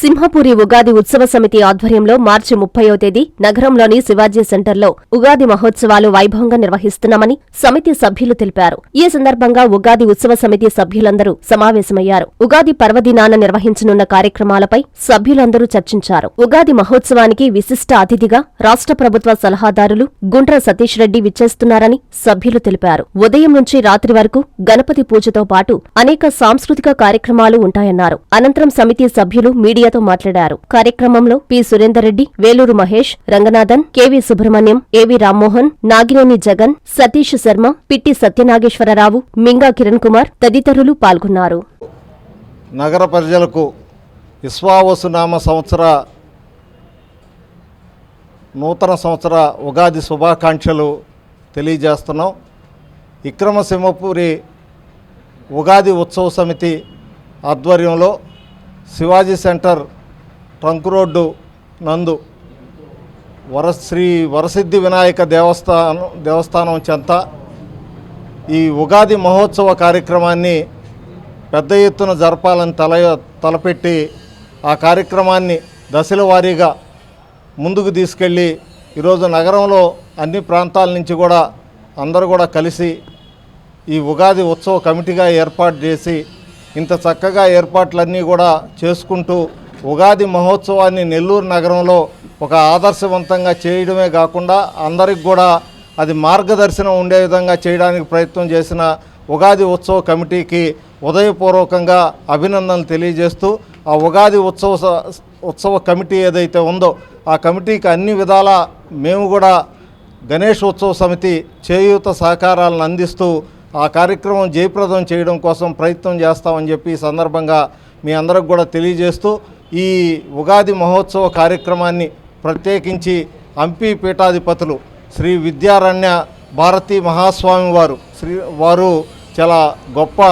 సింహపురి ఉగాది ఉత్సవ సమితి ఆధ్వర్యంలో మార్చి ముప్పయో తేదీ నగరంలోని శివాజీ సెంటర్లో ఉగాది మహోత్సవాలు వైభవంగా నిర్వహిస్తున్నామని సమితి సభ్యులు తెలిపారు. ఈ సందర్భంగా ఉగాది ఉత్సవ సమితి సభ్యులందరూ సమావేశమయ్యారు. ఉగాది పర్వదినాన నిర్వహించనున్న కార్యక్రమాలపై సభ్యులందరూ చర్చించారు. ఉగాది మహోత్సవానికి విశిష్ట అతిథిగా రాష్ట్ర ప్రభుత్వ సలహాదారులు గుండ్ర సతీష్ రెడ్డి విచ్చేస్తున్నారని సభ్యులు తెలిపారు. ఉదయం నుంచి రాత్రి వరకు గణపతి పూజతో పాటు అనేక సాంస్కృతిక కార్యక్రమాలు ఉంటాయన్నారు. అనంతరం సమితి సభ్యులు మీడియా మీడియాతో మాట్లాడారు. కార్యక్రమంలో P. Surender Reddy Veluru Mahesh Ranganathan KV Subrahmanyam AV Rammohan Nagineni Jagan Satish Sharma పిట్టి Satyanageswararao మింగా Kiran Kumar తదితరులు పాల్గొన్నారు. నగర ప్రజలకు విశ్వావసు నామ సంవత్సర నూతన సంవత్సర ఉగాది శుభాకాంక్షలు తెలియజేస్తున్నాం. విక్రమసింహపురి ఉగాది ఉత్సవ సమితి ఆధ్వర్యంలో శివాజీ సెంటర్ ట్రంక్ రోడ్డు నందు వర శ్రీ వరసిద్ధి వినాయక దేవస్థానం దేవస్థానం చెంత. ఈ ఉగాది మహోత్సవ కార్యక్రమాన్ని పెద్ద ఎత్తున జరపాలని తల తలపెట్టి ఆ కార్యక్రమాన్ని దశల వారీగా ముందుకు తీసుకెళ్ళి ఈరోజు నగరంలో అన్ని ప్రాంతాల నుంచి కూడా అందరూ కూడా కలిసి ఈ ఉగాది ఉత్సవ కమిటీగా ఏర్పాటు చేసి ఇంత చక్కగా ఏర్పాట్లన్నీ కూడా చేసుకుంటూ ఉగాది మహోత్సవాన్ని నెల్లూరు నగరంలో ఒక ఆదర్శవంతంగా చేయడమే కాకుండా అందరికి కూడా అది మార్గదర్శనం ఉండే విధంగా చేయడానికి ప్రయత్నం చేసిన ఉగాది ఉత్సవ కమిటీకి ఉదయపూర్వకంగా అభినందనలు తెలియజేస్తూ ఆ ఉగాది ఉత్సవ స- ఉత్సవ కమిటీ ఏదైతే ఉందో ఆ కమిటీకి అన్ని విధాల మేము కూడా గణేష్ ఉత్సవ సమితి చేయూత సహకారాలను అందిస్తూ ఆ కార్యక్రమం జయప్రదం చేయడం కోసం ప్రయత్నం చేస్తామని చెప్పి ఈ సందర్భంగా మీ అందరికి కూడా తెలియజేస్తూ ఈ ఉగాది మహోత్సవ కార్యక్రమాన్ని ప్రత్యేకించి హంపి పీఠాధిపతులు శ్రీ విద్యారణ్య భారతీ మహాస్వామి వారు శ్రీ వారు చాలా గొప్ప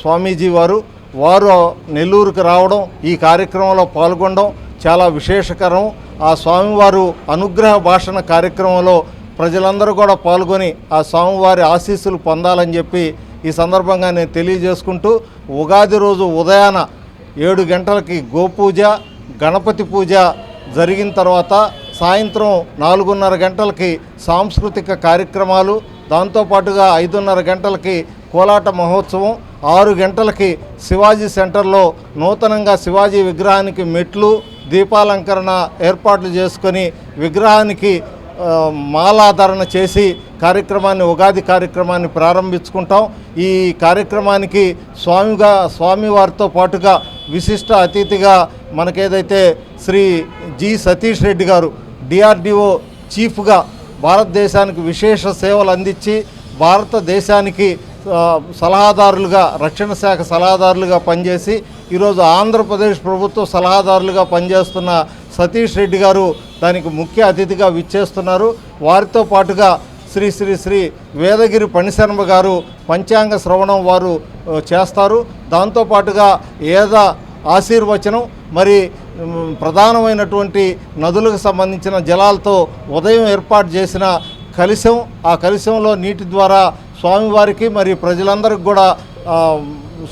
స్వామీజీ వారు వారు నెల్లూరుకు రావడం ఈ కార్యక్రమంలో పాల్గొనడం చాలా విశేషకరం. ఆ స్వామివారు అనుగ్రహ భాషణ కార్యక్రమంలో ప్రజలందరూ కూడా పాల్గొని ఆ స్వామివారి ఆశీస్సులు పొందాలని చెప్పి ఈ సందర్భంగా నేను తెలియజేసుకుంటూ ఉగాది రోజు ఉదయాన ఏడు గంటలకి గోపూజ గణపతి పూజ జరిగిన తర్వాత సాయంత్రం నాలుగున్నర గంటలకి సాంస్కృతిక కార్యక్రమాలు దాంతోపాటుగా ఐదున్నర గంటలకి కోలాట మహోత్సవం ఆరు గంటలకి శివాజీ సెంటర్లో నూతనంగా శివాజీ విగ్రహానికి మెట్లు దీపాలంకరణ ఏర్పాట్లు చేసుకొని విగ్రహానికి మాలాధారణ చేసి కార్యక్రమాన్ని ఉగాది కార్యక్రమాన్ని ప్రారంభించుకుంటాం. ఈ కార్యక్రమానికి స్వామిగా స్వామివారితో పాటుగా విశిష్ట అతిథిగా మనకేదైతే శ్రీ జి సతీష్ రెడ్డి గారు డిఆర్డిఓ చీఫ్గా భారతదేశానికి విశేష సేవలు అందించి భారతదేశానికి సలహాదారులుగా రక్షణ శాఖ సలహాదారులుగా పనిచేసి ఈరోజు ఆంధ్రప్రదేశ్ ప్రభుత్వ సలహాదారులుగా పనిచేస్తున్న సతీష్ రెడ్డి గారు దానికి ముఖ్య అతిథిగా విచ్చేస్తున్నారు. వారితో పాటుగా శ్రీ శ్రీ శ్రీ వేదగిరి పనిశర్మ గారు పంచాంగ శ్రవణం వారు చేస్తారు. దాంతోపాటుగా ఏద ఆశీర్వచనం మరి ప్రధానమైనటువంటి నదులకు సంబంధించిన జలాలతో ఉదయం ఏర్పాటు చేసిన కలిశం ఆ కలిశంలో నీటి ద్వారా స్వామివారికి మరియు ప్రజలందరికీ కూడా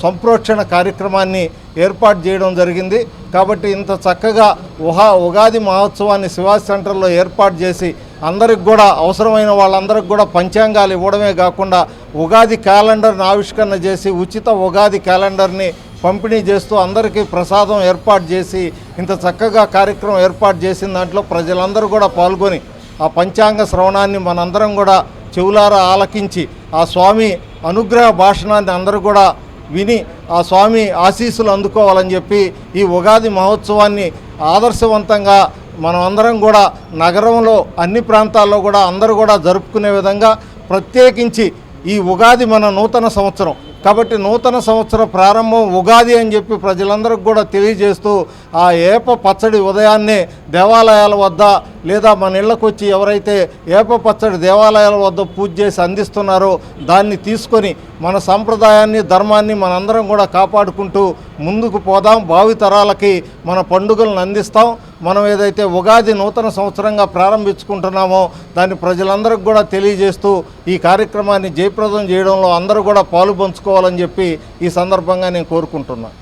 సంప్రోక్షణ కార్యక్రమాన్ని ఏర్పాటు చేయడం జరిగింది. కాబట్టి ఇంత చక్కగా ఉహా ఉగాది మహోత్సవాన్ని శివాజీ సెంటర్లో ఏర్పాటు చేసి అందరికి కూడా అవసరమైన వాళ్ళందరికి కూడా పంచాంగాలు ఇవ్వడమే కాకుండా ఉగాది క్యాలెండర్ని ఆవిష్కరణ చేసి ఉచిత ఉగాది క్యాలెండర్ని పంపిణీ చేస్తూ అందరికీ ప్రసాదం ఏర్పాటు చేసి ఇంత చక్కగా కార్యక్రమం ఏర్పాటు చేసిన దాంట్లో ప్రజలందరూ కూడా పాల్గొని ఆ పంచాంగ శ్రవణాన్ని మనందరం కూడా చెవులారా ఆలకించి ఆ స్వామి అనుగ్రహ భాషణాన్ని అందరూ కూడా విని ఆ స్వామి ఆశీస్సులు అందుకోవాలని చెప్పి ఈ ఉగాది మహోత్సవాన్ని ఆదర్శవంతంగా మనమందరం కూడా నగరంలో అన్ని ప్రాంతాల్లో కూడా అందరూ కూడా జరుపుకునే విధంగా ప్రత్యేకించి ఈ ఉగాది మన నూతన సంవత్సరం. కాబట్టి నూతన సంవత్సర ప్రారంభం ఉగాది అని చెప్పి ప్రజలందరికీ కూడా తెలియజేస్తూ ఆ ఏప పచ్చడి ఉదయాన్నే దేవాలయాల వద్ద లేదా మన ఇళ్ళకు వచ్చి ఎవరైతే ఏప పచ్చడి దేవాలయాల వద్ద పూజ చేసి అందిస్తున్నారో దాన్ని తీసుకొని మన సంప్రదాయాన్ని ధర్మాన్ని మనందరం కూడా కాపాడుకుంటూ ముందుకు పోదాం. భావితరాలకి మన పండుగలను అందిస్తాం. మనం ఏదైతే ఉగాది నూతన సంవత్సరంగా ప్రారంభించుకుంటున్నామో దాన్ని ప్రజలందరికీ కూడా తెలియజేస్తూ ఈ కార్యక్రమాన్ని జయప్రదం చేయడంలో అందరూ కూడా పాలు పంచుకోవాలని చెప్పి ఈ సందర్భంగా నేను కోరుకుంటున్నాను.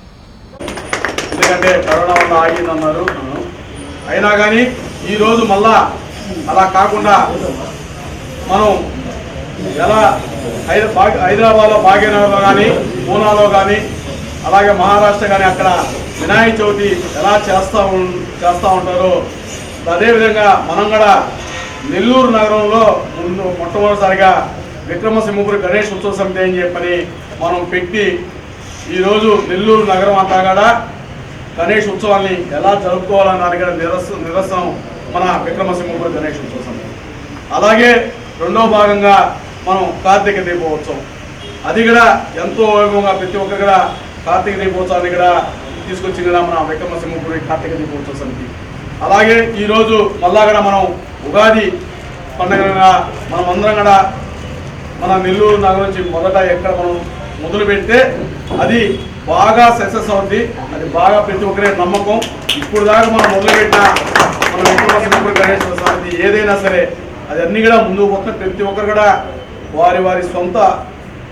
ఎందుకంటే కరోనా వల్ల ఆగిందన్నారు అయినా కానీ ఈరోజు మళ్ళా అలా కాకుండా మనం ఎలా హైదరా హైదరాబాద్లో భాగ్యనగర్లో కానీ పూనాలో కానీ అలాగే మహారాష్ట్ర కానీ అక్కడ వినాయక చవితి ఎలా చేస్తూ చేస్తూ ఉంటారో అదేవిధంగా మనం కూడా నెల్లూరు నగరంలో ముందు మొట్టమొదటిసారిగా విక్రమసింహపురి గణేష్ ఉత్సవ సమితి అని చెప్పని మనం పెట్టి ఈరోజు నెల్లూరు నగరం అంతా కూడా గణేష్ ఉత్సవాన్ని ఎలా జరుపుకోవాలని దానికి కూడా నిరస నిరసనం మన విక్రమసింహపురి గణేష్ ఉత్సవ. అలాగే రెండో భాగంగా మనం కార్తీక దీపోత్సవం. అది కూడా ఎంతో వైభవంగా ప్రతి ఒక్కరు కూడా కార్తీక దీపోత్సవాన్ని కూడా తీసుకొచ్చింది కూడా మన విక్రమసింహపురి కార్తీక దీపోత్సవ సమితి. అలాగే ఈరోజు మళ్ళా కూడా మనం ఉగాది పండుగగా మనం అందరం కూడా మన నెల్లూరు నగరం నుంచి మొదట ఎక్కడ మనం మొదలు పెడితే అది బాగా సక్సెస్ అవుద్ది. అది బాగా ప్రతి ఒక్కరే నమ్మకం. ఇప్పుడు దాకా మనం మొదలుపెట్టిన మన విక్రమసింహపురి గణేశ్వర స్వామి ఏదైనా సరే అది అన్నీ కూడా ముందుకు పోతున్న ప్రతి ఒక్కరు కూడా వారి వారి సొంత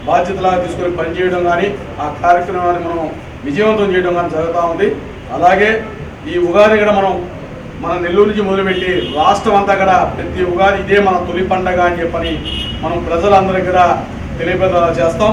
బాధ్యతలాగా తీసుకొని పనిచేయడం కానీ ఆ కార్యక్రమాన్ని మనం విజయవంతం చేయడం కానీ జరుగుతూ ఉంది. అలాగే ఈ ఉగాది కూడా మనం మన నెల్లూరు నుంచి మొదలుపెట్టి రాష్ట్రం అంతా కూడా ప్రతి ఉగాది ఇదే మన తొలి పండగ అని చెప్పని మనం ప్రజలందరికీ కూడా తెలియపేదలా చేస్తాం.